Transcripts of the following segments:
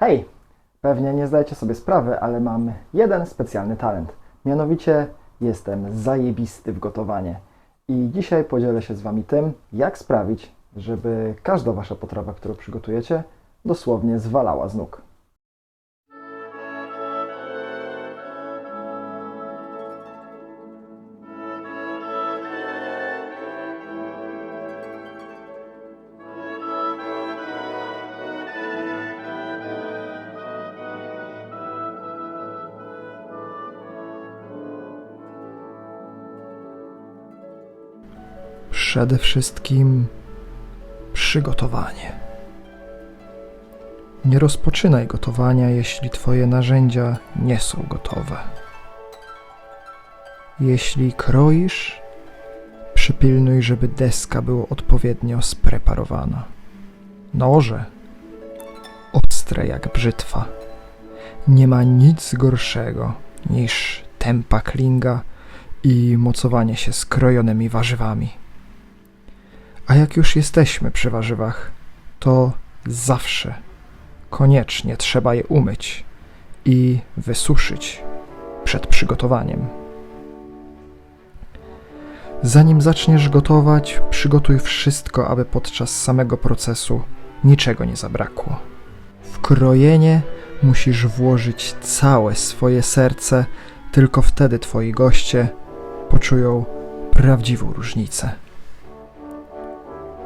Hej! Pewnie nie zdajecie sobie sprawy, ale mam jeden specjalny talent. Mianowicie jestem zajebisty w gotowanie. I dzisiaj podzielę się z Wami tym, jak sprawić, żeby każda Wasza potrawa, którą przygotujecie, dosłownie zwalała z nóg. Przede wszystkim przygotowanie. Nie rozpoczynaj gotowania, jeśli Twoje narzędzia nie są gotowe. Jeśli kroisz, przypilnuj, żeby deska była odpowiednio spreparowana. Noże ostre jak brzytwa. Nie ma nic gorszego niż tempa klinga i mocowanie się skrojonymi warzywami. A jak już jesteśmy przy warzywach, to zawsze, koniecznie trzeba je umyć i wysuszyć przed przygotowaniem. Zanim zaczniesz gotować, przygotuj wszystko, aby podczas samego procesu niczego nie zabrakło. W krojenie musisz włożyć całe swoje serce, tylko wtedy twoi goście poczują prawdziwą różnicę.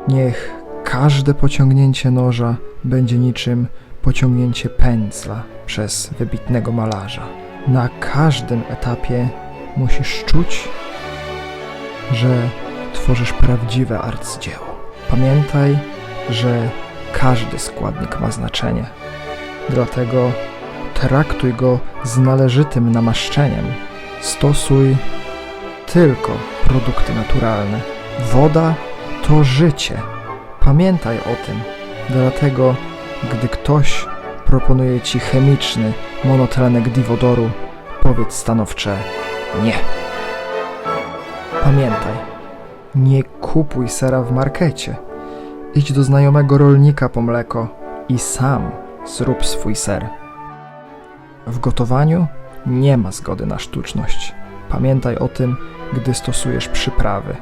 Niech każde pociągnięcie noża będzie niczym pociągnięcie pędzla przez wybitnego malarza. Na każdym etapie musisz czuć, że tworzysz prawdziwe arcydzieło. Pamiętaj, że każdy składnik ma znaczenie. Dlatego traktuj go z należytym namaszczeniem. Stosuj tylko produkty naturalne. Woda to życie. Pamiętaj o tym. Dlatego, gdy ktoś proponuje ci chemiczny monotlenek diwodoru, powiedz stanowcze nie. Pamiętaj, nie kupuj sera w markecie. Idź do znajomego rolnika po mleko i sam zrób swój ser. W gotowaniu nie ma zgody na sztuczność. Pamiętaj o tym, gdy stosujesz przyprawy.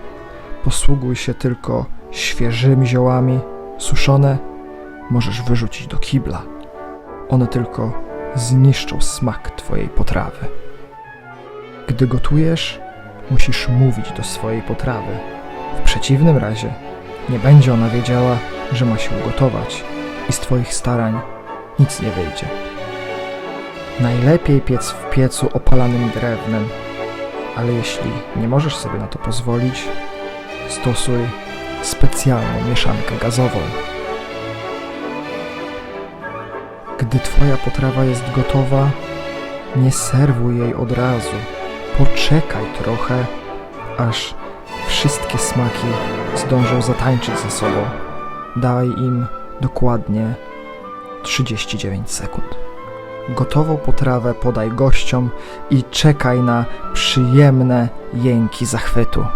Posługuj się tylko świeżymi ziołami, suszone możesz wyrzucić do kibla. One tylko zniszczą smak Twojej potrawy. Gdy gotujesz, musisz mówić do swojej potrawy. W przeciwnym razie nie będzie ona wiedziała, że ma się ugotować i z Twoich starań nic nie wyjdzie. Najlepiej piec w piecu opalanym drewnem, ale jeśli nie możesz sobie na to pozwolić, stosuj specjalną mieszankę gazową. Gdy Twoja potrawa jest gotowa, nie serwuj jej od razu. Poczekaj trochę, aż wszystkie smaki zdążą zatańczyć ze sobą. Daj im dokładnie 39 sekund. Gotową potrawę podaj gościom i czekaj na przyjemne jęki zachwytu.